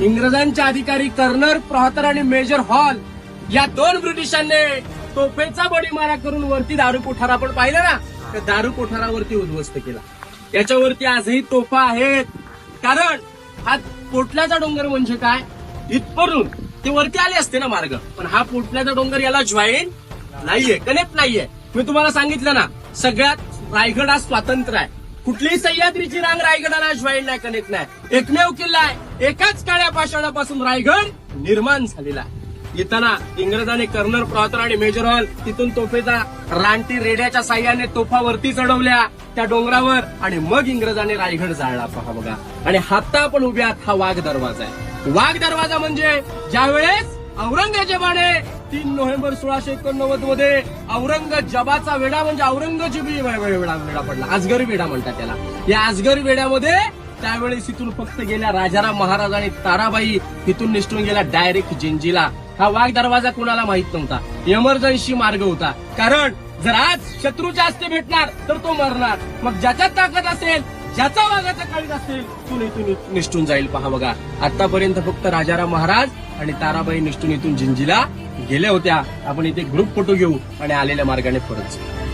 इंग्रजांचे अधिकारी कर्नर प्रॉथर आणि major hall या दोन ब्रिटिशांनी तोफेचा बडीमारा करून वरती दारू कोठारा आपण पाहिलं ना? त्या दारू कोठारावरती उद्ध्वस्त केला. याच्यावरती आजही तोफा आहेत. कारण हा पोटल्याचा डोंगर म्हणजे काय? इथपर्यंत ते वरती आले असते ना मार्ग. पण हा पोटल्याचा डोंगर याला जॉईन नाहीये कनेक्ट नाहीये. मी तुम्हाला सांगितलं ना सगळ्यात रायगड हा स्वातंत्र्य आहे. कुठलीही सह्याद्रीची रांग रायगडाला जॉईन नाही कनेक्ट नाही. एकमेव किल्ला आहे. एकाच काळ्या पाषाणापासून रायगड निर्माण झालेला आहे. येताना इंग्रजांनी कर्नल प्रॉतर आणि मेजर हॉल तिथून तोफेचा रानटी रेड्याच्या साह्याने तोफा वरती चढवल्या त्या डोंगरावर आणि मग इंग्रजांनी रायगड जाळला. पहा बघा. आणि हाता आपण उभ्यात हा वाघ दरवाजा आहे. वाघ दरवाजा म्हणजे ज्यावेळेस औरंगजेबाने तीन नोव्हेंबर सोळाशे एकोणनव्वदमध्ये औरंगजेबाचा वेढा म्हणजे औरंगजेबी वेढा वेढा पडला. आजगर वेढा म्हणतात त्याला. या आजगर वेढ्यामध्ये त्यावेळेस इथून फक्त गेल्या राजाराम महाराज आणि ताराबाई इथून निसटून गेला डायरेक्ट जिंजीला. हा वाघ दरवाजा कुणाला माहीत नव्हता? इमर्जन्सी मार्ग होता. कारण जर आज शत्रूच्या हस्ते भेटणार तर तो मरणार. मग ज्याच्यात ताकद असेल ज्याचा वाघाचा काळीज असेल तो इथून निष्ठून जाईल. पहा बघा. आतापर्यंत फक्त राजाराम महाराज आणि ताराबाई निष्ठून इथून जिंजीला गेल्या होत्या. आपण इथे ग्रुप फोटो घेऊ आणि आलेल्या मार्गाने परत जाऊ.